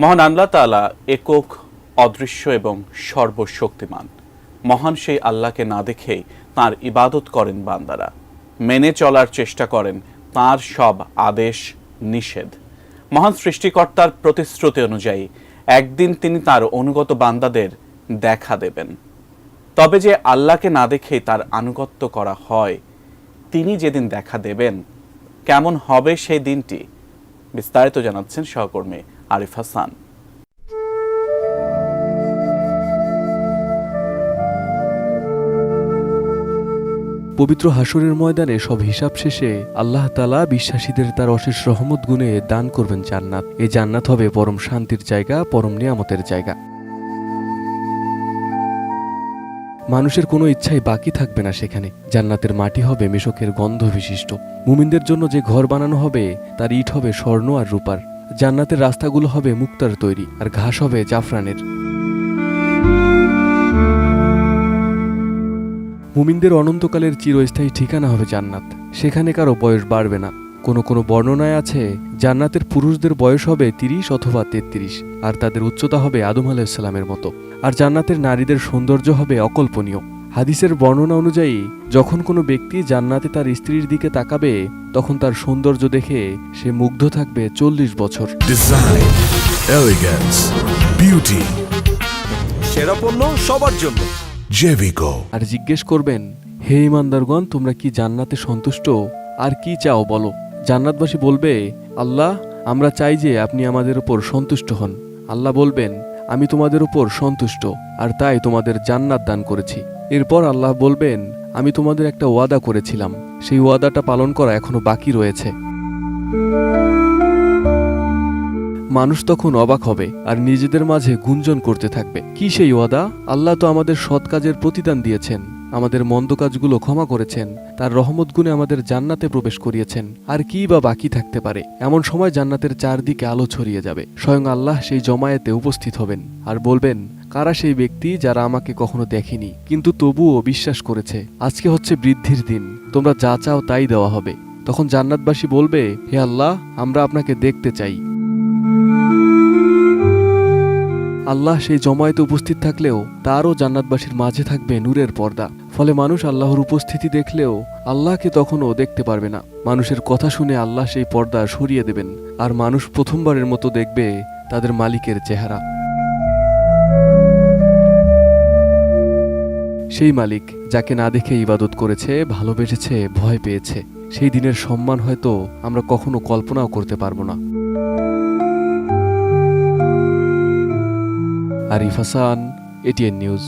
মহান আল্লাহ তাআলা একক, অদৃশ্য এবং সর্বশক্তিমান। মহান সেই আল্লাহকে না দেখেই তার ইবাদত করেন বান্দারা। মেনে চলার চেষ্টা করেন তার সব আদেশ নিষেধ। মহান সৃষ্টিকর্তার প্রতিশ্রুতি অনুযায়ী একদিন তিনি তার অনুগত বান্দাদের দেখা দেবেন। তবে যে আল্লাহকে না দেখেই তার আনুগত্য করা হয়, তিনি যেদিন দেখা দেবেন, কেমন হবে সেই দিনটি বিস্তারিত জানাচ্ছেন সহকর্মী আরিফ হাসান। পবিত্র হাসরের ময়দানে সব হিসাব শেষে আল্লাহ তালা বিশ্বাসীদের তার অশেষ রহমত গুণে দান করবেন জান্নাত। এই জান্নাত হবে পরম শান্তির জায়গা, পরম নিয়ামতের জায়গা। মানুষের কোনো ইচ্ছাই বাকি থাকবে না সেখানে। জান্নাতের মাটি হবে মেশকের গন্ধ বিশিষ্ট। মুমিনদের জন্য যে ঘর বানানো হবে, তার ইট হবে স্বর্ণ আর রূপার। জান্নাতের রাস্তাগুলো হবে মুক্তার তৈরি আর ঘাস হবে জাফরানের। মুমিনদের অনন্তকালের চিরস্থায়ী ঠিকানা হবে জান্নাত। সেখানে কারও বয়স বাড়বে না। কোনো কোনো বর্ণনায় আছে, জান্নাতের পুরুষদের বয়স হবে তিরিশ অথবা তেত্রিশ, আর তাদের উচ্চতা হবে আদম আলাইসাল্লামের মতো। আর জান্নাতের নারীদের সৌন্দর্য হবে অকল্পনীয়। হাদিসের বর্ণনা অনুযায়ী যখন কোনো ব্যক্তি জান্নাতে তার স্ত্রীর দিকে তাকাবে তখন তার সৌন্দর্য দেখে সে মুগ্ধ থাকবে চল্লিশ বছর। বিউটি সেরা পণ্য সবার জন্য। জেভিকো আর জিজ্ঞেস করবেন হে ইমানদারগণ তোমরা কি জান্নাতে সন্তুষ্ট? আর কি চাও বলো? জান্নাতবাসী বলবে আল্লাহ আমরা চাই যে আপনি আমাদের উপর সন্তুষ্ট হন। আল্লাহ বলবেন আমি তোমাদের উপর সন্তুষ্ট আর তাই তোমাদের জান্নাত দান করেছি। এরপর আল্লাহ বলবেন, আমি তোমাদের একটা ওয়াদা করেছিলাম। সেই ওয়াদাটা পালন করা এখনও বাকি রয়েছে। মানুষ তখন অবাক হবে আর নিজেদের মাঝে গুঞ্জন করতে থাকবে। কি সেই ওয়াদা? আল্লাহ তো আমাদের সৎ কাজের প্রতিদান দিয়েছেন, আমাদের মন্দ কাজগুলো ক্ষমা করেছেন, তার রহমত গুণে আমাদের জান্নাতে প্রবেশ করিয়েছেন, আর কি বা বাকি থাকতে পারে? এমন সময় জান্নাতের চারদিকে আলো ছড়িয়ে যাবে। স্বয়ং আল্লাহ সেই জমায়েতে উপস্থিত হবেন আর বলবেন কারা সেই ব্যক্তি যারা আমাকে কখনো দেখেনি? কিন্তু তবুও বিশ্বাস করেছে, আজকে হচ্ছে বৃদ্ধির দিন, তোমরা যা চাও তাই দেওয়া হবে। তখন জান্নাতবাসী বলবে, হে আল্লাহ, আমরা আপনাকে দেখতে চাই। আল্লাহ সেই জমায়েতে উপস্থিত থাকলেও তারও জান্নাতবাসীর মাঝে থাকবে নূরের পর্দা। ফলে মানুষ আল্লাহর উপস্থিতি দেখলেও আল্লাহকে তখনও দেখতে পারবে না। মানুষের কথা শুনে আল্লাহ সেই পর্দা সরিয়ে দেবেন, আর মানুষ প্রথমবারের মতো দেখবে তাদের মালিকের চেহারা। সেই মালিক যাকে না দেখে ইবাদত করেছে, ভালোবেসেছে, ভয় পেয়েছে, সেই দিনের সম্মান হয়তো আমরা কখনো কল্পনাও করতে পারব না। Arif Hasan, ATN news.